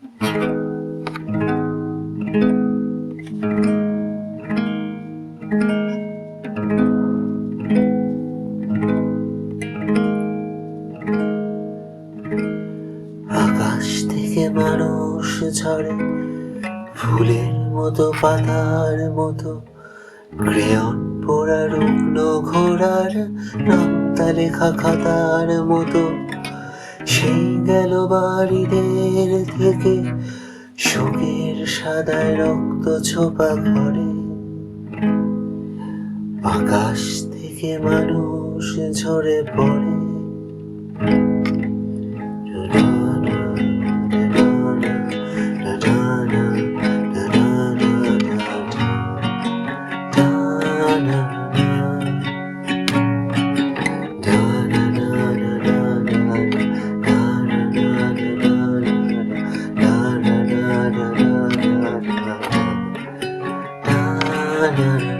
আকাশ থেকে মানুষ ঝরে ফুলের মতো, পাতার মতো। ক্রেয়ন পোড়া রুগ্ন ঘোড়ার নামতা লেখা খাতার মতো। সেই গেল বাড়িদের থেকে। শোকের সাদায় রক্ত ছোপা ঘরে। আকাশ থেকে মানুষ ঝরে পড়ে। na na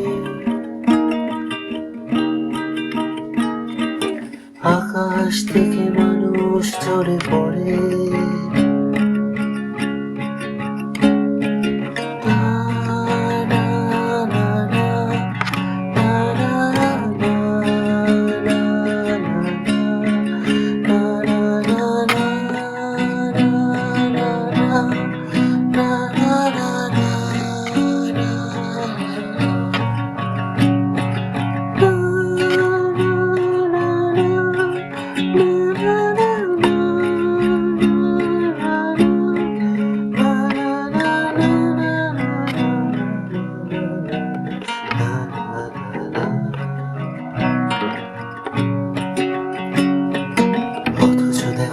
আকাশ থেকে মানুষ ঝরে পড়ে।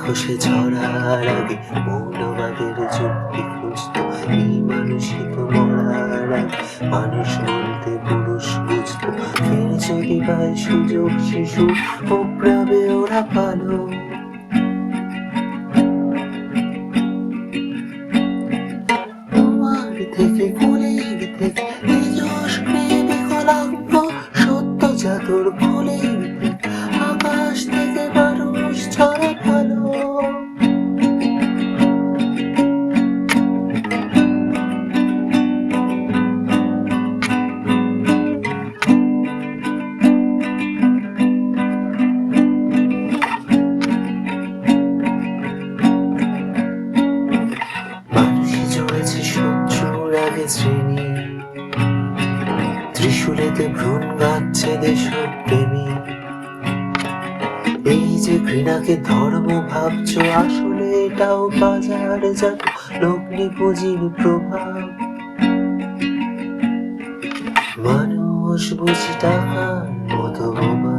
অথচ ছড়ার আগে মৌলবাদের যুক্তি খুঁজত, এই মানুষই তো মরার আগে মানুষ বলতে পুরুষ বুঝত। ফের যদি পায় সুযোগ শিশু ওপ্রাবে ওরা পালো। শ্রেণি। ত্রিশূলেতে ভ্রূণ গাচ্ছে দেশপ্রেমী এই যে ঘৃণাকে ধর্ম ভাবছ, আসলে এটাও বাজার যাত লগ্নি পুঁজির প্রভাব। মানুষ বুঝি টাকার মতো বোমা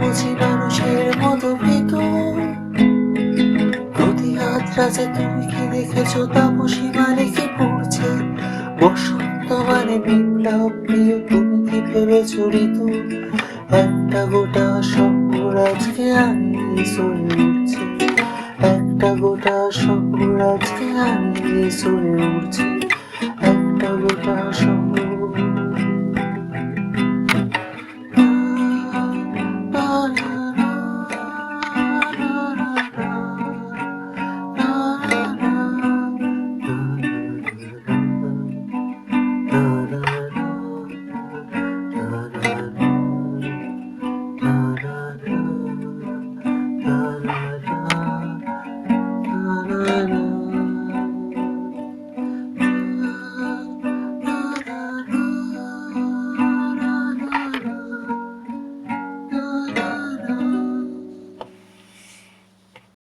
বুঝি মানুষের মতো ভীত। প্রতি হাত রাজে তুমি কি দেখেছ? তাপসী মানে কি পড়ছে বসন্ত মানে বিপ্লব প্রিয়, তুমি কি ভেবেছো ঋতু? একটা গোটা শহর আজকে আমি সয়ে উঠছে। একটা গোটা শহর আজকে আনিস হয়ে উঠছে। একটা গোটা শহর